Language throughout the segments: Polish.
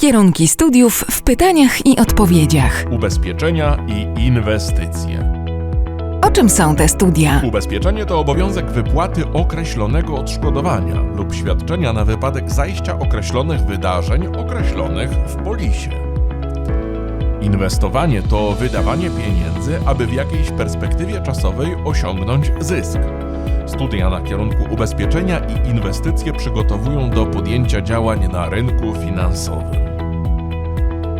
Kierunki studiów w pytaniach i odpowiedziach. Ubezpieczenia i inwestycje. O czym są te studia? Ubezpieczenie to obowiązek wypłaty określonego odszkodowania lub świadczenia na wypadek zajścia określonych wydarzeń określonych w polisie. Inwestowanie to wydawanie pieniędzy, aby w jakiejś perspektywie czasowej osiągnąć zysk. Studia na kierunku ubezpieczenia i inwestycje przygotowują do podjęcia działań na rynku finansowym.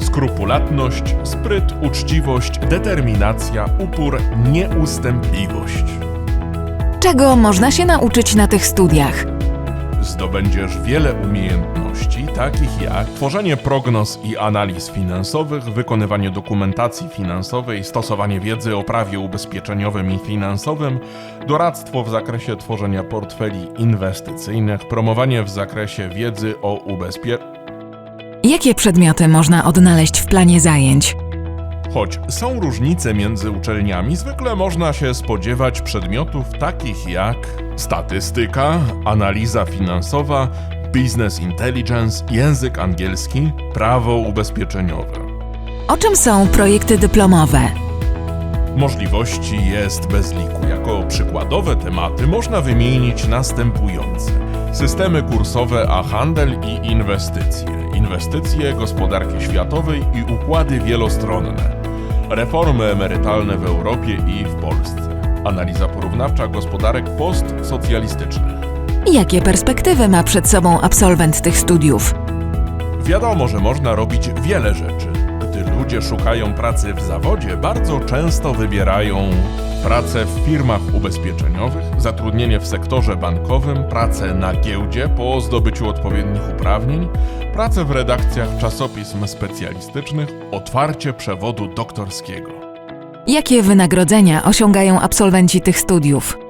skrupulatność, spryt, uczciwość, determinacja, upór, nieustępliwość. Czego można się nauczyć na tych studiach? Zdobędziesz wiele umiejętności, takich jak tworzenie prognoz i analiz finansowych, wykonywanie dokumentacji finansowej, stosowanie wiedzy o prawie ubezpieczeniowym i finansowym, doradztwo w zakresie tworzenia portfeli inwestycyjnych, promowanie w zakresie wiedzy o ubezpieczeniu. Jakie przedmioty można odnaleźć w planie zajęć? Choć są różnice między uczelniami, zwykle można się spodziewać przedmiotów takich jak statystyka, analiza finansowa, business intelligence, język angielski, prawo ubezpieczeniowe. O czym są projekty dyplomowe? Możliwości jest bez liku. Jako przykładowe tematy można wymienić następujące: systemy kursowe, a handel i inwestycje, inwestycje, gospodarki światowej i układy wielostronne, reformy emerytalne w Europie i w Polsce, analiza porównawcza gospodarek postsocjalistycznych. Jakie perspektywy ma przed sobą absolwent tych studiów? Wiadomo, że można robić wiele rzeczy. Ludzie szukają pracy w zawodzie, bardzo często wybierają pracę w firmach ubezpieczeniowych, zatrudnienie w sektorze bankowym, pracę na giełdzie po zdobyciu odpowiednich uprawnień, pracę w redakcjach czasopism specjalistycznych, otwarcie przewodu doktorskiego. Jakie wynagrodzenia osiągają absolwenci tych studiów?